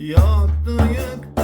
Yaktı yıktı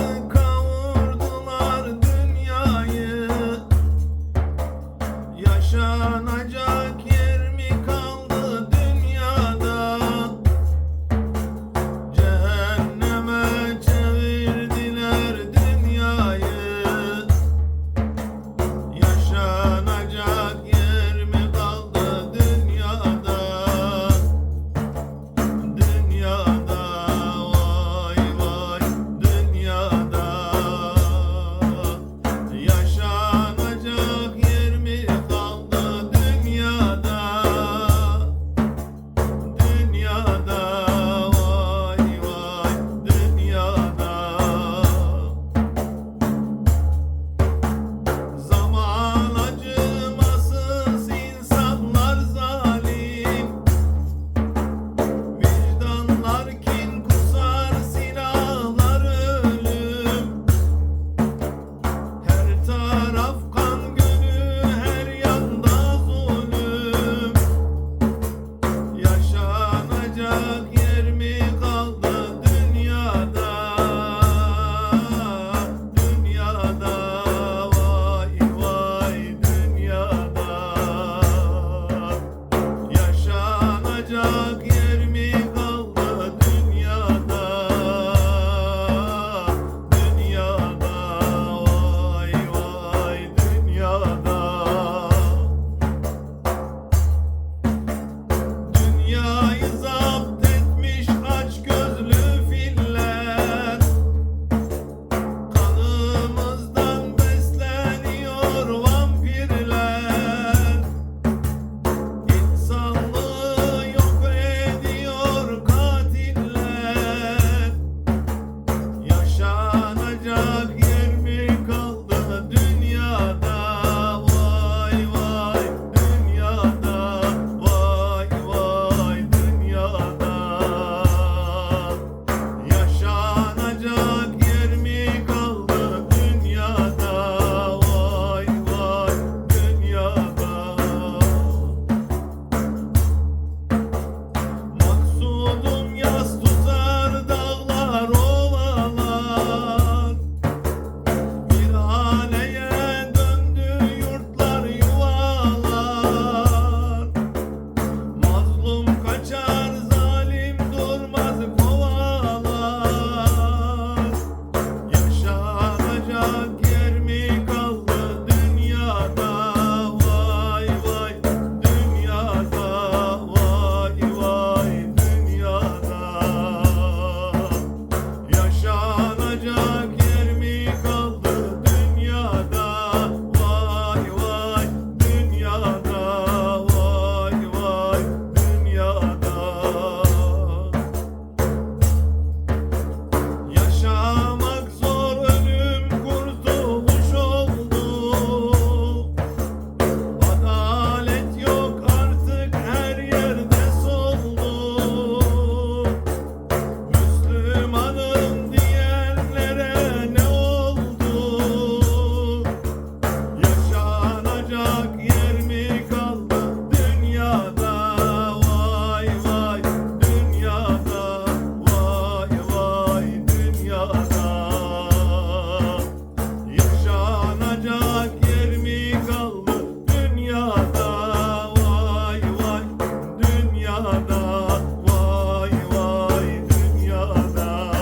dünyada vay vay dünyada.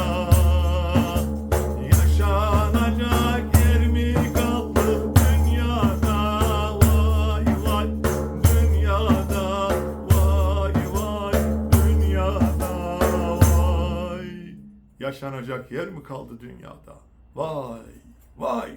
Yaşanacak yer mi kaldı dünyada? Vay vay dünyada vay vay dünyada. Vay yaşanacak yer mi kaldı dünyada? Vay vay.